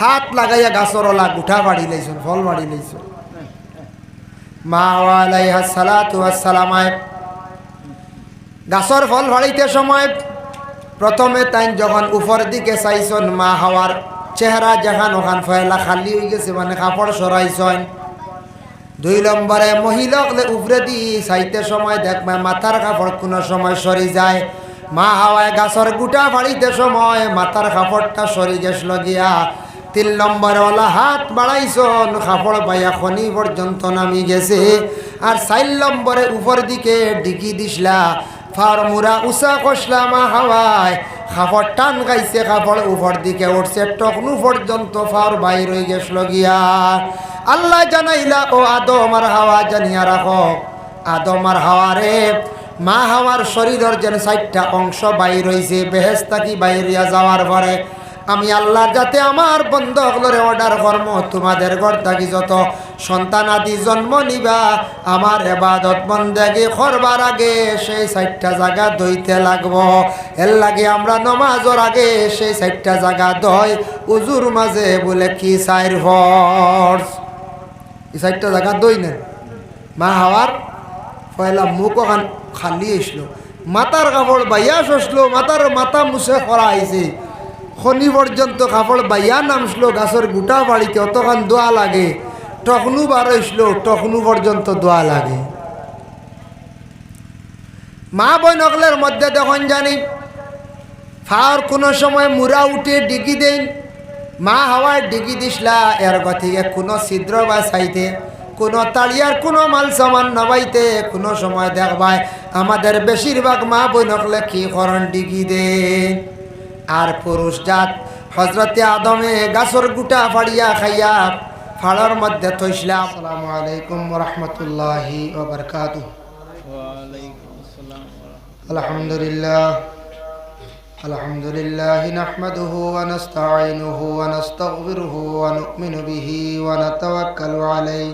হাত লাগাইয়া গাছর ওলা গুঠা বাড়ি লাইছুন ফল বাড়ি লাইছুন মা আলাইহা সালাতু গাছর ফল ভাড়িতে সময় প্রথমে তাই যখন উপর দিকে চাইছন মা হাওয়ার চেহারা যেখান ওখান ফয়লা খালি হয়ে গেছে মানে কাপড় সরাইছন দুই নম্বরে মহিলাক উপরে দি চাইতে সময় দেখবে মাথার কাপড় কোনো সময় সরি যায়। মা হাওয়ায় গাছর গুটা ফাড়িতে সময় মাথার কাপড়টা সরি গেছিল গিয়া তিন নম্বরে ওলা হাত বাড়াইছন কাপড় পাইয়া খনি পর্যন্ত নামি গেছে। আর চার নম্বরে উপর দিকে ডিকি দিসলা ফার মুরা উষা কষলা মা হাওয়ায়। কাপড় টান গাইছে কাপড় উপর দিকে উঠছে, টকনু পর্যন্ত ফার বাইর হয়ে গেছিল গিয়া। আল্লাহ জানাইলা, ও আদম আর হাওয়া জানিয়া রাখো, আদম আর হাওয়ারে মা হাওয়ার শরীরের যেন চারটা অংশ বাইর হয়েছে বেহেস্তা কি বাইরিয়া যাওয়ার পরে আমি আল্লাহর যাতে আমার বন্ধকলরে অর্ডার কর্ম, তোমাদের ঘর থাকি যত সন্তান আদি জন্ম নিবা, আমার এবাদত বন্দেগি করবার আগে সেই চারটা জায়গা দইতে লাগব। এর লাগে আমরা নমাজর আগে সেই চারটা জায়গা দই উজুর মাঝে বলে কি চাইর হর্স? এই চারটা জায়গা দই নেন। মা হাওয়ার পয়লা মুখ খালি আসলো মাতার কাপড় বাইয়া সসলো মাতার মাথা মুছে করা আইছে শনি পর্যন্ত কাপড় বাইয়া নামছিল, গাছের গোটা বাড়িতে অতখান দোয়া লাগে। টকনু বার হইছিল, টকনু পর্যন্ত দোয়া লাগে। মা বই নকলের মধ্যে তখন জানি ফাওয়ার কোনো সময় মুরা উঠে ডিগি দেন। মা হাওয়ায় ডিগি দিসলা, এর গতিকে কোনো ছিদ্র বা চাইতে কোনো তাড়িয়ার কোনো মাল সামান নবাইতে, কোনো সময় দেখবাই আমাদের বেশিরভাগ মা বই নকলে কি করণ ডিগি দেন। আর পুরুষ জাত হজরতে আদমে গাছর গুটা ফাড়িয়া খাইয়া ফাড়ার মধ্যে থইসলাম আসসালামু আলাইকুম রহমতুল্লাহি ওবরকাতু আলহামদুলিল্লাহ الحمد لله نحمده ونستعينه ونستغفره ونؤمن به ونتوكل عليه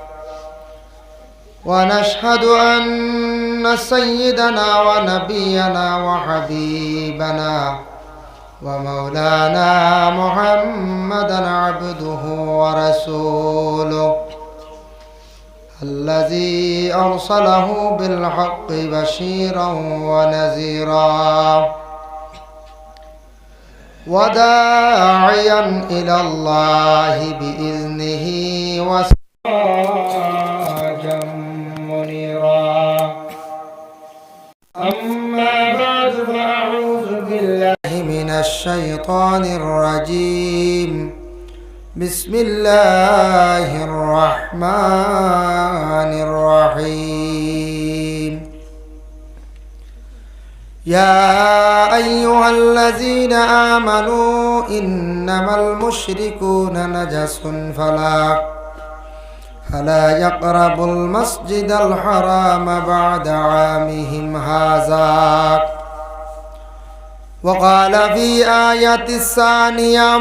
ونشهد أن سيدنا ونبينا وحبيبنا ومولانا محمدا عبده ورسوله الذي أرسله بالحق بشيرا ونذيرا وداعيا إلى الله بإذنه وسراجا من الشيطان الرجيم بسم الله الرحمن الرحيم يا أيها الذين آمنوا إنما المشركون نجس فلا فلا يقربوا المسجد الحرام بعد عامهم هذا وقال في آية الثانية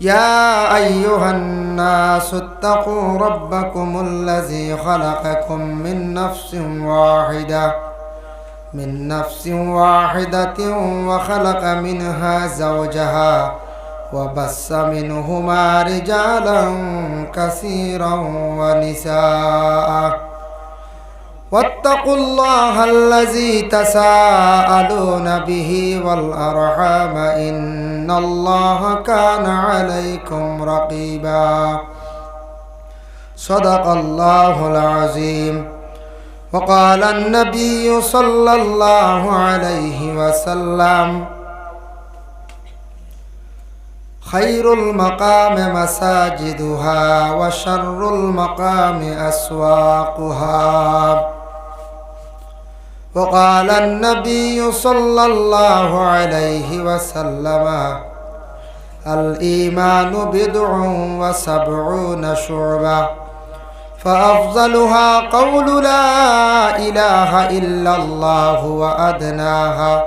يا أيها الناس اتقوا ربكم الذي خلقكم من نفس واحدة من نفس واحدة وخلق منها زوجها وبس منهما رجالا كثيرا ونساء. واتقوا الله الذي تساءلون به والأرحام إن الله كان عليكم رقيبا. صدق الله العظيم. وقال النبي صلى الله عليه وسلم خير المقام مساجدها وشر المقام أسواقها. وقال النبي صلى الله عليه وسلم الإيمان بضع وسبعون شعبة فأفضلها قول لا إله إلا الله وأدناها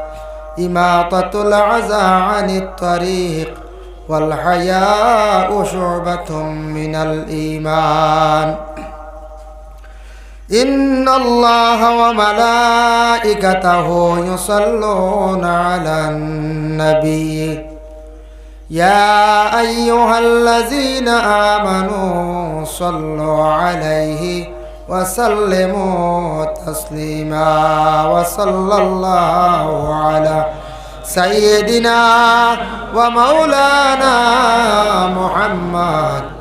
إماطة العزى عن الطريق والحياء شعبة من الإيمان إن الله وملائكته يصلون على النبي. يا أيها الذين آمنوا صلوا عليه وسلموا تسليما وصلى الله على سيدنا ومولانا محمد.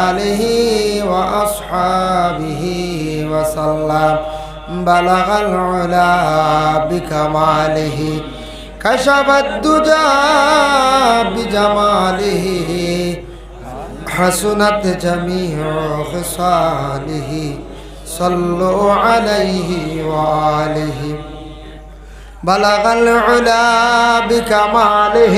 آله وأصحابه وسلم. بلغ العلا بكماله كشف الدجى بجماله حسنت جميع خصاله. صلوا عليه وآله. بلغ العلا بكماله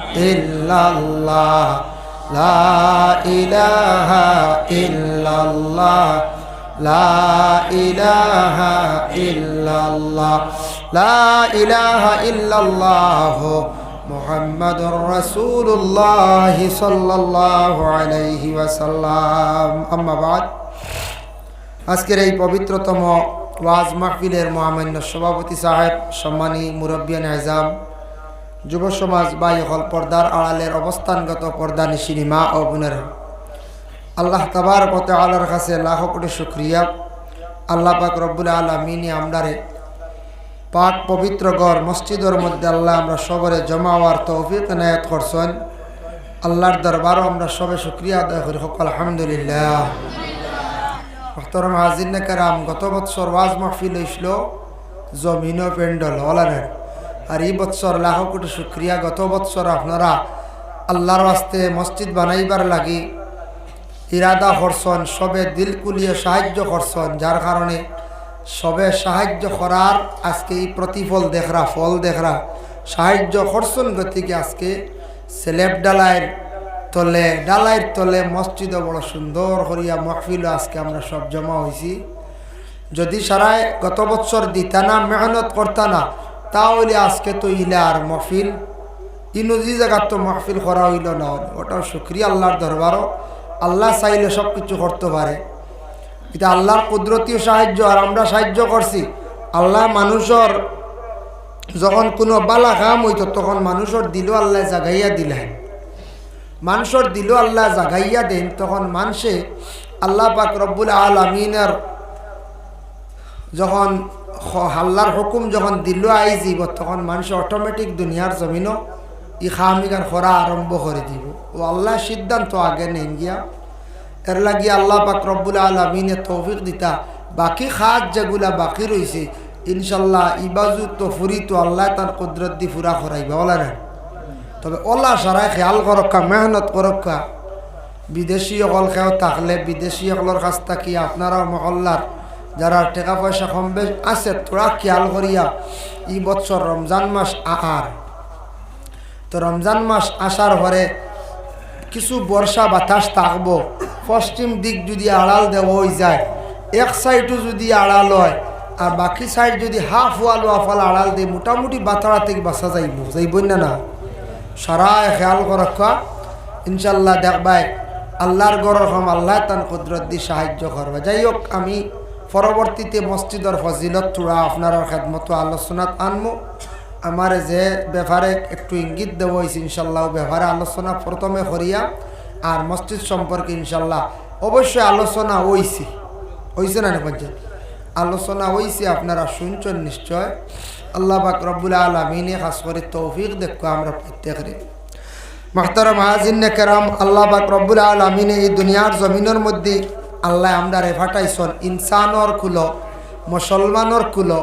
ইল্লাল্লাহ, লা ইলাহা ইল্লাল্লাহ, লা ইলাহা ইল্লাল্লাহ, লা ইলাহা ইল্লাল্লাহ, মুহাম্মাদুর রাসূলুল্লাহ সাল্লাল্লাহু আলাইহি ওয়াসাল্লাম। আম্মা বাদ। আজকের এই পবিত্রতম ওয়াজ মাহফিলের মহামান্য সভাপতি সাহেব, সম্মানী মুরব্বিয়ান আজাম যুব সমাজ বাই হল পর্দার আড়ালের অবস্থানগত পর্দা নিশিনী মা ও বোনেরা আল্লাহ তাবার পথে আল্লাহর কাছে লাখ কোটি শুক্রিয়া। আল্লাহ পাক রব্বুল আলমিনী আমরারে পাক পবিত্র গড় মসজিদের মধ্যে আল্লাহ আমরা সবরে জমা হওয়ার তৌফিক নায়াত করছেন। আল্লাহর দরবারও আমরা সবে শুক্রিয়া আদায় করি। সকল আলহামদুলিল্লাহ। মোহতরম হাজির কারাম, গত বৎসর ওয়াজ মাহফিল হয়েছিল জমিন পেন্ডল হলানের আর এই বৎসর লাখ কোটি শুক্রিয়া। গত বৎসর আপনারা আল্লাহর আস্তে মসজিদ বানাইবার লাগি ইরাদা করছেন, সবে দিল কুলিয়ে সাহায্য করছেন, যার কারণে সবে সাহায্য করার আজকে এই প্রতিফল দেখরা, ফল দেখরা। সাহায্য করছেন গতিকে আজকে সেলেব ডালাইয়ের তলে ডালাইয়ের তলে মসজিদও বড় সুন্দর করিয়া মহফিল আজকে আমরা সব জমা হয়েছি যদি সারায় গত বছর দিতা না মেহনত করতা না তাহলে আজকে তো ইলে আর মহফিল ইনজি জায়গার তো মহফিল করা হইল না। ওটাও শুক্রিয়া আল্লাহর দরবারও। আল্লাহ চাইলে সব কিছু করতে পারে। এটা আল্লাহর কুদরতীয় সাহায্য, আর আমরা সাহায্য করছি। আল্লাহ মানুষের যখন কোনো বালা কাম হইতো, তখন মানুষের দিল আল্লাহ জাগাইয়া দিলেন। মানুষের দিল আল্লাহ জাগাইয়া দেন, তখন মানুষে আল্লাহ পাক রব্বুল আলমিনের যখন হাল্লার হুকুম যখন দিল আই তখন মানুষ অটোমেটিক দুনিয়ার জমিনও ই খামিকার খরা আরম্ভ করে দিব। ও আল্লাহ সিদ্ধান্ত আগে নেন গিয়া। এর লাগি আল্লাহ পাক রব্বুল আলমিনে তৌফিক দিতা। বাকি খাত যেগুলা বাকি রয়েছে ইনশাল্লাহ ইবাজু তো ফুরি তো আল্লাহ তার কুদরত দি ফুরা খরাইবা ওলা তবে ওলা সারাই খেয়াল করক্কা, মেহনত করক্কা। বিদেশি অকল খেও থাকলে বিদেশি অকলের কাছ থাকি আপনারা মহল্লার যারা টাকা পয়সা কম বেশ আছে, তোরা খেয়াল করিয়া ই বছর রমজান মাস আহার। তো রমজান মাস আসার পরে কিছু বর্ষা বাতাস থাকব, পশ্চিম দিক যদি আড়াল দেওয়া হয়ে যায়, এক সাইডও যদি আড়াল হয়, আর বাকি সাইড যদি হাফ ওয়াল ওয়াফাল আড়াল দিয়ে মোটামুটি বাতাড়া থেকে বাসা যাইব যাইব না না। সারা খেয়াল করক্কা ইনশাল্লাহ দেখবাই, আল্লাহর গরর হম আল্লাহ তান কুদরত দিয়ে সাহায্য করবে। যাই হোক, আমি পরবর্তীতে মসজিদর ফজিলত তোড়া আপনার খেদমত আলোচনাত আনমো। আমার যে ব্যাপারে একটু ইঙ্গিত দেবো হয়েছে ইনশাল্লাহ ব্যাপারে আলোচনা প্রথমে করিয়া আর মসজিদ সম্পর্কে ইনশাল্লাহ অবশ্যই আলোচনা হইছে। হইছে না না আলোচনা হইছে, আপনারা শুনছেন নিশ্চয়। আল্লাহ পাক রব্বুল আলমিনে খাস করে তৌফিক দেখো আমরা প্রত্যেকের। মাহতারা মাহাজিন কেরাম, আল্লাহ পাক রব্বুল আলমিনে এই দুনিয়ার জমিনের মধ্যে আল্লাহ আমরা রে ফাটাইছন। ইনসানর কুলো, মুসলমানর কুলো,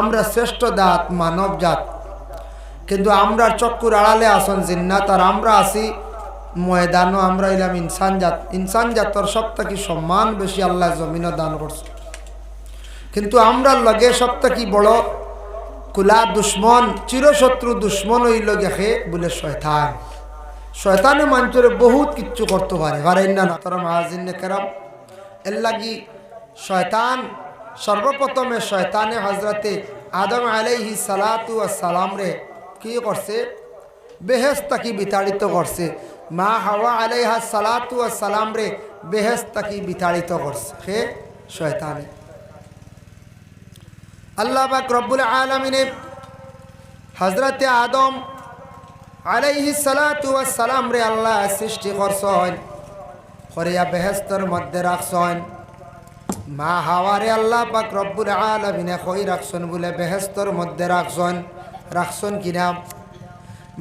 আমরা শ্রেষ্ঠ জাত, মানব জাত। কিন্তু আমরা চক্কুর আড়ালে আসন জিন্নাত আর আমরা আছি ময়দানও, আমরা এলাম ইনসান জাত। ইনসান জাতর সব থেকে সম্মান বেশি আল্লাহ জমিনও দান করছে। কিন্তু আমরা লগে সব থেকে বড় কুলা দুশ্মন, চিরশত্রু দুশ্মন হইল গেছে বলে শয়তান। শয়তানে মানুষের বহুত কিচ্ছু করতে পারে। পারেন না তারা মাহাজিন কেরাম। এর লাগি শয়তান, সর্বপ্রথমে শয়তানে হজরতে আদম আলাইহি সালাতু সালাম রে কি করছে? বেহেস তাকি বিতাড়িত করছে। মা হাওয়া আলাইহা সালাতু সালাম রে বেহেস তাকি বিতাড়িত করছে। হে শয়তানে। আল্লাহ পাক রব্বুল আলমিনে হজরতে আদম আলাইহি সালাতু সালাম রে আল্লাহ সৃষ্টি করছেন করিয়া বেহেস্তর মধ্যে রাখছেন। মা হাওয়ারে আল্লাহ পাক রব্বুল আলমিনে কই রাখছেন বলে বেহেস্তর মধ্যে রাখছেন। রাখছেন কিনা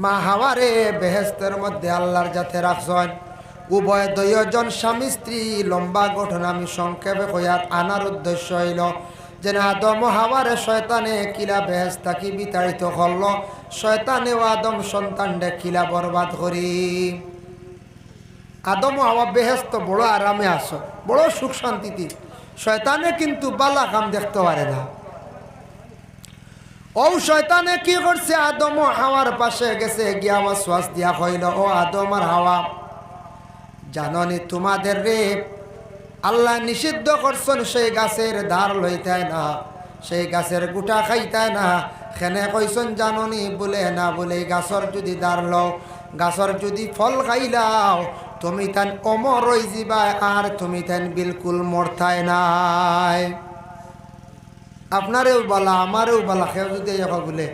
মা হাওয়ারে বেহেস্তের মধ্যে আল্লাহর যাতে রাখছেন। উভয় দুইজন স্বামী স্ত্রী, লম্বা গঠন আমি সংক্ষেপে কইয়ার আনার উদ্দেশ্য হইল যে আদম হাওয়ারে শয়তানে কিলা বেহেস্তা কি বিতাড়িত করল শয়তানে ও আদম সন্তানরে কিলা বরবাদ করি। আদম হাওয়া বেহেস্ত, বড় আরামে আস। বড় সুখ শান্তিতে। শয়তানে কিন্তু বালা কাম দেখতে পারে না। ও শয়তানে কি করছে? আদম হাওয়ার পাশে গেছে, গিয়া আমার শ্বাস দিয়া হইল ও আদম আর হাওয়া, জাননি তোমাদের রে, আল্লাহ নিষিদ্ধ করছেন সেই গাছের ধার লইতায় না, সেই গাছের গুটা খাইতায় না। খেনে কইসন জাননি, বলে না, বলে গাছর যদি দাঁড় লও, গাছর যদি ফল খাইলাও তুমি তান অমর রই যাবাই আর তুমি তান বিলকুল মরতায় নাই। আপনারেও বলা, আমারেও বলা, সেও যদি এখন বলে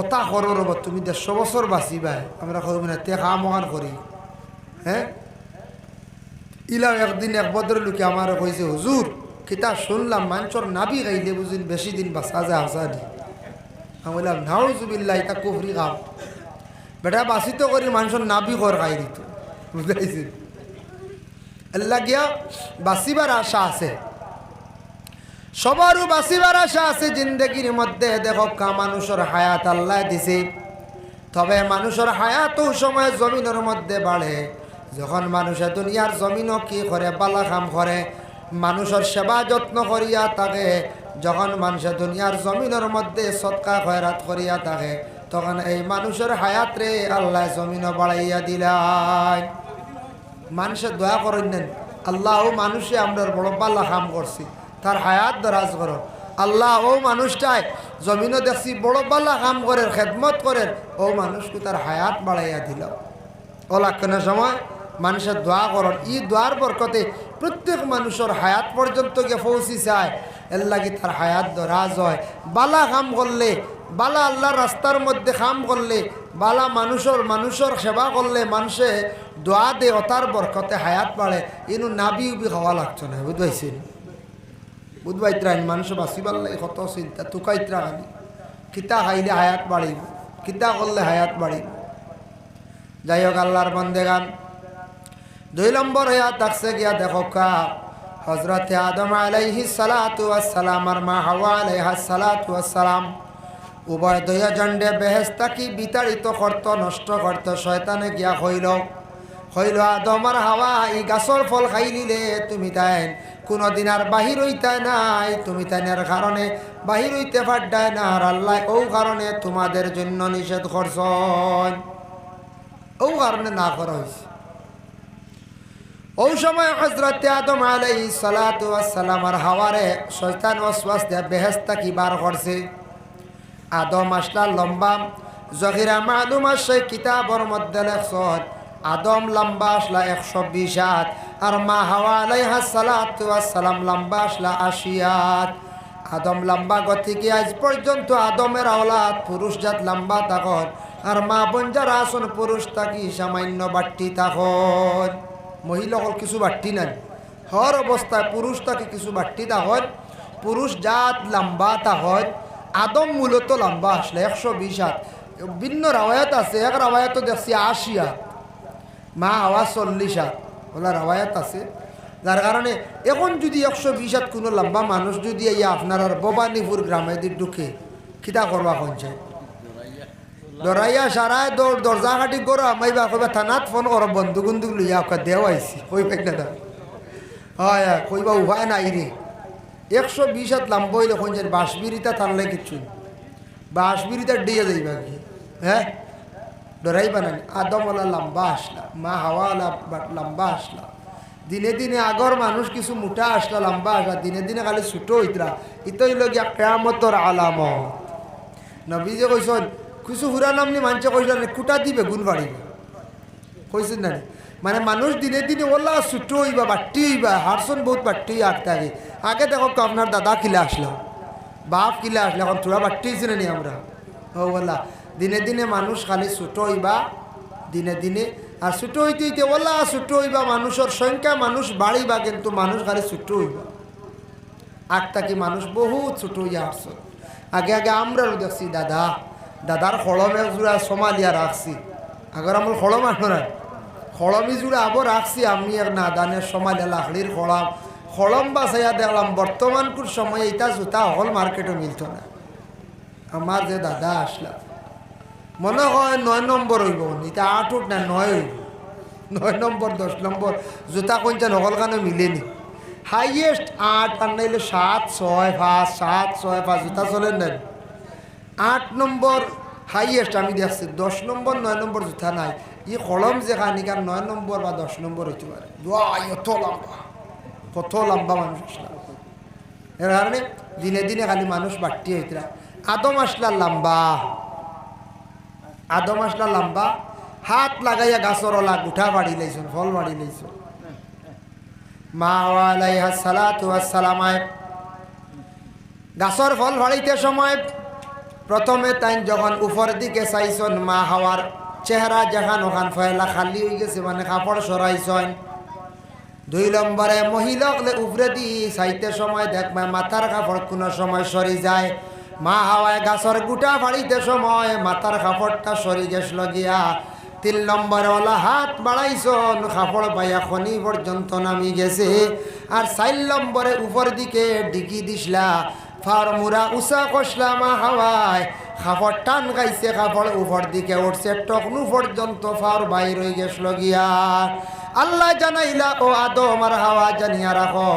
ওটা করো রব তুমি দেড়শো বছর বাঁচিবাই। আমরা করব না তে কাম ওখান করি হ্যাঁ ইলাম একদিন এক বদর লোকে আমার কইছে, হুজুর, কিতা শুনলাম মানুষের নাবি গাইলে বুঝিন বেশি দিন বাঁচা যায় হাসানি আমি বললাম নাউজুবিল্লাহ এটা কুফরি খাও। বেটা বাঁচিত করি মানুষের নাবি কর খাই দিত। বুঝাইছেন এল্লা গিয়া বাঁচিবার আশা আছে। সবারও বাঁচিবার আশা আছে, জিন্দগির মধ্যে দেখো কা মানুষের হায়াত আল্লাহ দিছে। তবে মানুষের হায়াতও সময় জমিনের মধ্যে বাড়ে। যখন মানুষে দুনিয়ার জমিনও কি করে বালা কাম করে, মানুষের সেবা যত্ন করিয়া থাকে, যখন মানুষে দুনিয়ার জমিনের মধ্যে সৎকা খয়রাত করিয়া থাকে তখন এই মানুষের হায়াত রে আল্লাহ জমিনও বাড়াইয়া দিলাই মানুষের দয়া করেন নেন আল্লাহ ও মানুষে আমরা বড় বাল্লা কাম করছি, তার হায়াত দরাজ করো। আল্লাহ ও মানুষটাই জমিনও দেখছি বড় বাল্লা কাম করে, খেদমত করে, ও মানুষকে তার হায়াত বাড়াইয়া দিল। ও লাক্ষণের সময় মানুষের দোয়া করন। ই দোয়ার বরকতে প্রত্যেক মানুষের হায়াত পর্যন্ত গিয়ে পৌঁছি চায় এর লাগি তার হায়াত দরাজ হয়। বালা কাম করলে বালা আল্লাহর রাস্তার মধ্যে কাম করলে, বালা মানুষের মানুষের সেবা করলে মানুষে দোয়া দে অতার বরকতে হায়াত বাড়ে ইনু নাবি উবি খাওয়া লাগছে না, বুঝবাইছেন? বুধবাইত্রাইন মানুষ বাঁচিবার লাগে, কত চিন্তা তুকাইত্রা খালি। কিতা খাইলে হায়াত বাড়িব, কিতা করলে হায়াত বাড়িব। যাই হোক, আল্লাহর বন্দেগান দুই নম্বর হইয়া তাকছে গিয়া দেখো কা হজরত আদম আলাইহি সালাতু আসসালাম আর মা হাওয়া আলাইহা সালাতু আসসালাম উভয় দয়া জন্ডে বেহেস্তা কি বিতাড়িত করত নষ্ট করত শয়তানে গিয়া হইল হইল আদমার হাওয়া এই গাছর ফল খাই নিলে, তুমি তাই কোনোদিন আর বাহির হইতে নাই, তুমি তাইনের কারণে বাহির হইতে পারডায় না আর আল্লাহ ও কারণে তোমাদের জন্য নিষেধ করছন ও কারণে না করা হয়েছে ওই সময় হজরত আদম আলাই সালাতামার হাওয়ারে শৈতান ওয়াসওয়াস দিয়া বেহেস্তা কি বার করছে আদম আসলা লম্বা। জহিরা মালুম আসে কিতাবর মধ্যে লেখছন আদম লম্বা আসলা একশো বিশ হাত আর মা হাওয়া আলাইহা সালাতাম লম্বা আসলা আশিয়াত। আদম লম্বা গতিকে আজ পর্যন্ত আদমের আওলাদ পুরুষ জাত লম্বা তখন আর মা বঞ্জারা আসন পুরুষ তাকি সামান্য বাট্টি তখন মহিলাসকল কিছু বাট্টি নাই। হর অবস্থায় পুরুষ তাকে কিছু বাট্টি তখন পুরুষ জাত লম্বা তখন আদম মূলত লম্বা, আসলে একশো বিশ হাত। ভিন্ন রাওয়ায়াত আছে, এক রাওয়ায়াত দেখছি আশি হাত। মা আওয়াজ চল্লিশ হাত ওলা রাওয়ায়াত আছে। যার কারণে এখন যদি একশো বিশ হাত কোনো লম্বা মানুষ যদি ইয়া আপনার ভবানীপুর গ্রামে দিক ঢুকে খিতা করবা কনছে দরাইয়া সারায় দৌড়, দরজা কাটি করো আমি বা কইবা থানাত ফোন করো, বন্ধু বন্ধু লইয়া দেও আইসি কই পাই না হয়, কইবা উভয় নাই রে। একশো বিশ হাত লম্বা হইলে কোন বাঁশবিরিতা থানলে কিচ্ছু বাঁশবিরিতা দিয়ে যাইবা কি হ্যাঁ? ডরাইবা না। আদমওয়ালা লম্বা আসলা, মা হাওয়ালা লম্বা আসলা। দিনে দিনে আগর মানুষ কিছু মোটা আসলা, লম্বা আসলা। দিনে দিনে খালি ছোট হইতরা। ইতই লগিয়া কেয়ামতর আলামত। নবী যে কইসন কিছু হুরা নামনি মানুষে কইসলেন কুটা দিবে, গুণ বাড়িব। কইছেন না মানে মানুষ দিনে দিনে ওলা ছোট হইবা বাট্টি হইবা হারসন বহুত বাট্টি আগে। আগে দেখো আপনার দাদা কিলে আসলো বাপ কিলে আসলো এখন থোড়া বাট্টি হয়েছিল নি আমরা ও বলা দিনে দিনে মানুষ খালি ছোট হইবা, দিনে দিনে। আর ছোট হইতে হইতে ওলা ছোট হইবা মানুষের সংখ্যা মানুষ বাড়িবা কিন্তু মানুষ খালি ছোট হইবা। আটটা কি মানুষ বহুত ছোট হইয়া আসছে আগে আগে আমরাও দেখছি দাদা। দাদার খড়ম জোড়া সমালিয়া রাখছি আগর আমার খড়ম আসো না খড়মি জোড়া আবার রাখছি, আমি এক না দানের সমালিয়া লাকড়ির খড়ম। খড়ম বাসাইয়া দেখলাম বর্তমানকুর সময় এটা জুতা হল মার্কেটে মিলত না। আমার যে দাদা আসলা, মনে হয় নয় নম্বর হইব এটা আট উঠ না নয় হইব। নয় নম্বর দশ নম্বর জুতা কোনটা নকল কানে মিলেনি হাইয়েস্ট আট আর নাইলে সাত, ছয়, পাঁচ, সাত, ছয়, পাঁচ, জুতা চলেন না আট নম্বর হাইয়েস্ট আমি দেখছি, দশ নম্বর নয় নম্বর জুতা নাই। ই কলম যে খানিকার নয় নম্বর বা দশ নম্বর হইতে পারে। এত লম্বা। কত লম্বা মানুষ আসলাম এর কারণে দিনে দিনে খালি মানুষ বাড়তি হইতরা। আদম আসলা লম্বা। আদম আসলা লম্বা। হাত লাগাইয়া গাছর ওলা গুঠা বাড়ি লাইছন, ফল বাড়ি লাইছন। মা আলাইহা সালাতু আসসালামায় গাছর ফল ফাড়িতে সময় প্রথমে তাই যখন উপর দিকে চাইছন মা হাওয়ার চেহারা যেখান ওখান ফয়লা খালি হয়ে গেছে মানে কাপড় সরাইছন দুই নম্বরে মহিলাকলে উপরে দি, চাইতে সময় দেখবে মাথার কাপড় কোনো সময় সরি যায়। মা হাওয়ায় গাছর গুটা ফাড়িতে সময়, মাথার কাপড়টা সরি গেছিল গিয়া তিন নম্বরে ওলা হাত বাড়াইছন, কাপড় পাইয়া খনি পর্যন্ত নামি গেছে। আর চার নম্বরে উপর দিকে ডিকি দিসলা ফার মুরা উষা কষলা মা হাওয়ায়। কাপড় টান গাইছে কাপড় উপর দিকে উঠছে, টকনু পর্যন্ত ফার বাইর হয়ে গেছিল গিয়া। আল্লাহ জানাইলা, ও আদম আর হাওয়া জানিয়া রাখো।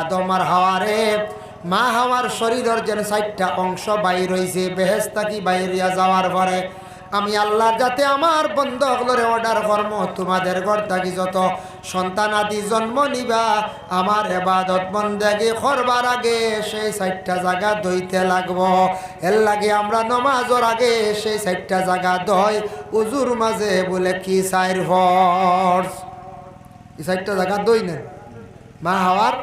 আদম আর হাওয়া রে, মা হাওয়ার শরীরের যেন চারটা অংশ বাইর হয়েছে বেহেস্তা কি বাইরিয়া যাওয়ার পরে আমি আল্লাহর যাতে আমার বন্ধ অর্ডার কর্ম, তোমাদের ঘর থাকি যত। সন্তান আদি জন্ম নিবা। আমার এবাদত বন্দেগি করবার আগে সেই চারটা জায়গা দইতে লাগবো। এর লাগে আমরা নমাজর আগে সেই চারটা জায়গা দই উজুর মাঝে বলে কি চাইর ফর্স এই চারটা জায়গা দই নেন। মা হাওয়ার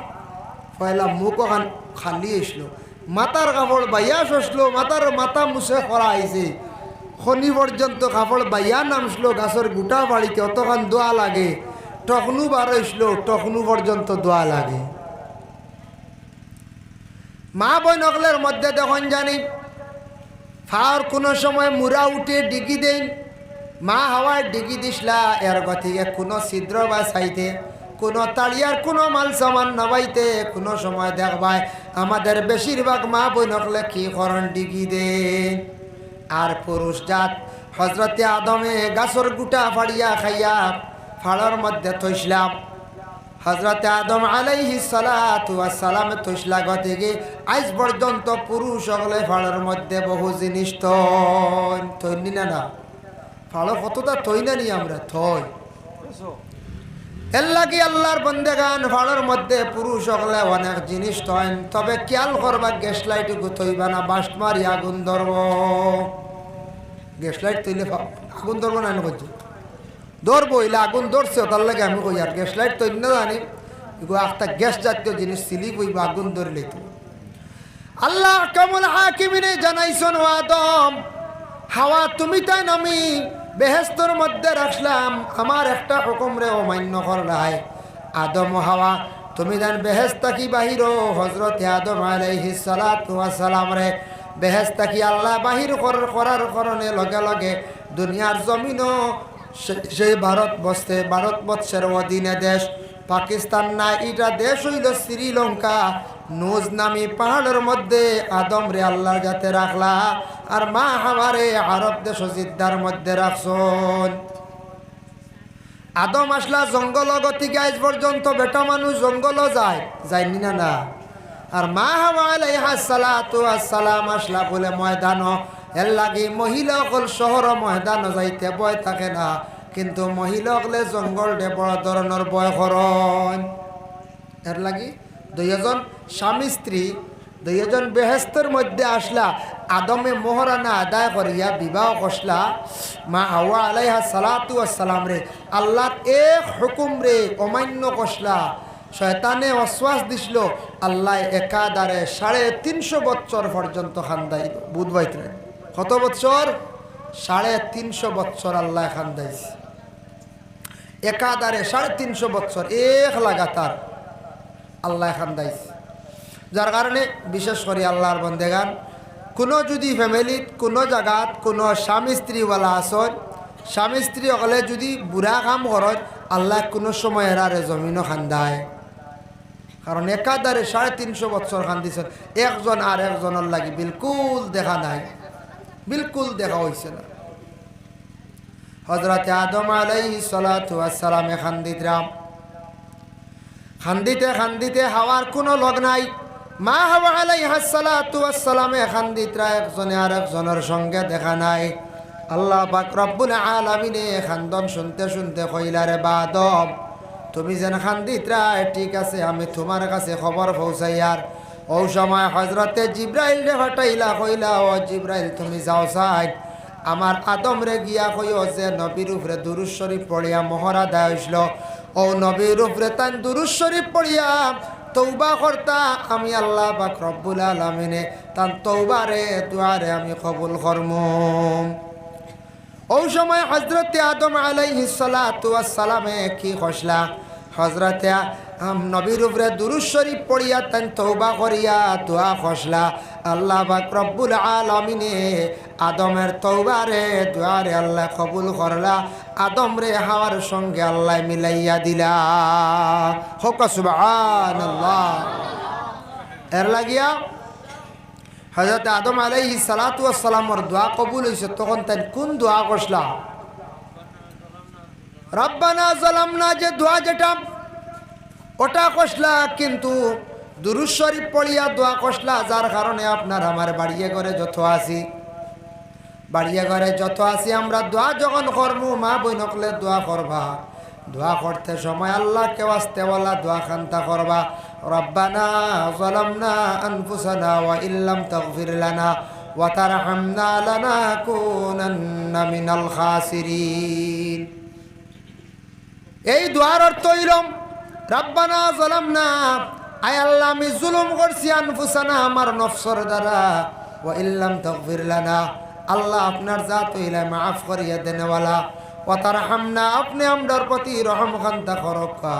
পয়লা মুখ ওখান খালি আসলো মাতার কাপড় বাইয়া সসলো মাতার মাথা মুছে করা আইছে শনি পর্যন্ত কাপড় বাইয়া নামছিল গাছের গোটা বাড়িতে অতখান দোয়া লাগে। টকনু বার হইছিল টকনু পর্যন্ত দোয়া লাগে। মা বই নকলের মধ্যে দেখুন জানি ফাওয়ার কোনো সময় মুরা উঠে ডিগি দেন, মা হাওয়ায় ডিগি দিসলা, এর গতিকে কোনো ছিদ্র বা চাইতে কোনো তাড়িয়ার কোনো মাল সামান নবাইতে, কোনো সময় দেখবাই আমাদের বেশিরভাগ মা বই নকলে কি করণ ডিগি দেন। আর পুরুষ জাত হজরতে আদমে গাছর গুটা ফাড়িয়া খাইয়া ফাড়ার মধ্যে থইসলাম। হজরতে আদম আলাইহি সালাম থইসলা গতিকে আজ পর্যন্ত পুরুষ সকলে ফাড়ার মধ্যে বহু জিনিস থইন না না ফাড়ো কতটা থই না নি আমরা? থই। এর লাগি আল্লাহর বন্দেগান ফাড়ের মধ্যে পুরুষ হলে অনেক জিনিস থইন তবে খেয়াল করবা গ্যাস লাইট থইবা না বাস্ট মারি আগুন ধরব। গ্যাস লাইট তৈলে আগুন ধরবো না করছি? ধরবো ইলে আগুন ধরছে, তার লাগে আমি কই আর গ্যাস লাইট তৈরি না জানি। একটা গ্যাস জাতীয় জিনিস সিলি কইবা, আগুন ধরলে তো। আল্লাহ কেমন হাকিমিনে জানাইছন, ও আদম, হাওয়া তুমি তাই আমি বেহেস্তর মধ্যে রাখলাম, আমার একটা রে অমান্য করলাই আদম হাওয়া, তুমি দেন বেহেস্তা কি বাহির হজরত আদম ওয়াস সালাম রে। বেহেস্তা কি আল্লাহ বাহির করার কারণে লগে লগে দুনিয়ার জমিনও সেই ভারত বসতে ভারতবর্ষের অধীনে দেশ। পাকিস্তান না এটা দেশ হইল শ্রীলঙ্কা। নোজ নামি পাহাড়ের মধ্যে আদম রে আল্লাহ যাতে রাখলা। আর মা হামারে আরব দেশ জিদ্দার মধ্যে রাখছন আদম আসলা জঙ্গল গতিকে আজ পর্যন্ত বেটা মানুষ জঙ্গলও যায়, যায়নি না না। আর মা সালাতু আসসালাম আসলা বলে ময়দান এর লাগি মহিলা অকল শহর ময়দান যাইতে বয় থাকে না, কিন্তু মহিলা অকলে জঙ্গল দে বড় ধরনের বয় করন এর লাগি দুইজন স্বামী স্ত্রী দুইজন বেহেস্তের মধ্যে আসলা, আদমে মোহরানা আদায় করিয়া বিবাহ কষলা মা হাওয়া আলাইহা সালাতু আসসালাম রে আল্লাহর এক হুকুম রে অমান্য কষলা শয়তানে অশ্বাস দিছিল, আল্লাহ একাদারে সাড়ে তিনশো বছর পর্যন্ত খান্দাই বুধবাইতে কত বছর সাড়ে তিনশো বছর আল্লাহ খান্দাইছে একাদারে সাড়ে তিনশো বছর এক লাগাতার আল্লাহ খান্দাইছে যার কারণে বিশেষ করে আল্লাহর বন্দেগান, কোনো যদি ফ্যামিলিত, কোনো জায়গাত কোনো স্বামী স্ত্রীওয়ালা আসন স্বামী স্ত্রী সকলে যদি বুড়া কাম করত আল্লাহ কোনো সময় এরারে জমিনও খান্দায়। কারণ একাধারে সাড়ে তিনশো বছর খান্দিছেন, একজন আর একজনের লাগি বিলকুল দেখা নাই। বিলকুল দেখা হয়েছে না। হজরতে আদম আলাই সালামে খান্দিত রাম। খান্দিতে খান্দিতে হাওয়ার কোনো লগ নাই। মা হাওয়া আলাই হাসালামে খান্দিতরা একজনে আর একজনের সঙ্গে দেখা নাই। আল্লাহ পাক রব্বুল আলামিনে খান্দন শুনতে শুনতে কইলারে বাদম, তুমি যেন খান্দিতরা ঠিক আছে, আমি তোমার কাছে খবর পৌঁছাইয়ার ও সময় হজরতে জিব্রাইল রে ফাটাইলা কইলা, ও জিব্রাইল, তুমি যাও সাইড আমার আদম রে গিয়া কইও যে, নবীর উপরে দুরুজ শরীফ পড়িয়া মহড়া দেয় হইছিল ও নবীর উপরে তান দুরুজ শরীফ পড়িয়া তৌবা কর্তা, আমি আল্লাহ পাক রব্বুল আলামিনে তান তৌবারে দুয়ারে আমি কবুল করমু। ওই সময় হজরতে আদম আলাইহি সালামে কি খসলা? হজরতে নবীর উপরে দুরুজ শরীফ পড়িয়া তান তৌবা করিয়া দোয়া খসলা। আল্লাহ পাক রব্বুল আলামিনে আদমের তৌবারে দুয়ারে আল্লাহ কবুল করলা। আদম রে, হাওয়ার সঙ্গে আল্লাহ মিলাইয়া দিলা। হোক সুবহানাল্লাহ। এর লাগিয়া হজরত আদম আলাইহি সালাতু সালামর দোয়া কবুল হয়েছে তখন তাই কোন দোয়া করছিলা রব্বানা জালামনা যে দোয়া যেটা ওটা কষলা কিন্তু দুরুজ শরীফ পড়িয়া দোয়া কষলা যার কারণে আপনার আমার বাড়িয়ে ঘরে যত আছি। বাড়িয়ে ঘরে যত আছি, আমরা দোয়া যখন করব মা বইনকলে দোয়া করবা। দোয়া করতে সময় আল্লাহ কেউ আসতেওয়ালা দোয়া খান্তা করবা। এই দোয়ার অর্থ হইলম রাব্বানা জালামনা আয় আল্লাহ, আমি জুলুম করছি, আনফুসানা, আমার নফসর দ্বারা। ওয়া ইল্লাম তাগফির লানা। আল্লাহ আপনার জাত হইলে মাফ করিয়া দেনেওয়ালা ওয়া তারহামনা, আপনি আমরার প্রতি রহম খান্তা করক্কা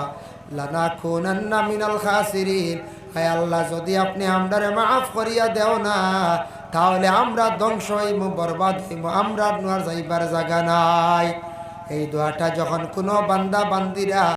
লানা খুনান্না মিনাল খাসিরিন। আয় আল্লাহ, যদি আপনি আমরারে মাফ করিয়া দেও না, তাহলে আমরা ধ্বংস হইম, বরবাদ হইম, আমরা নোয়ার যাইবার জায়গা নাই। এই দোয়াটা যখন কোনো বান্দা, বান্দিরা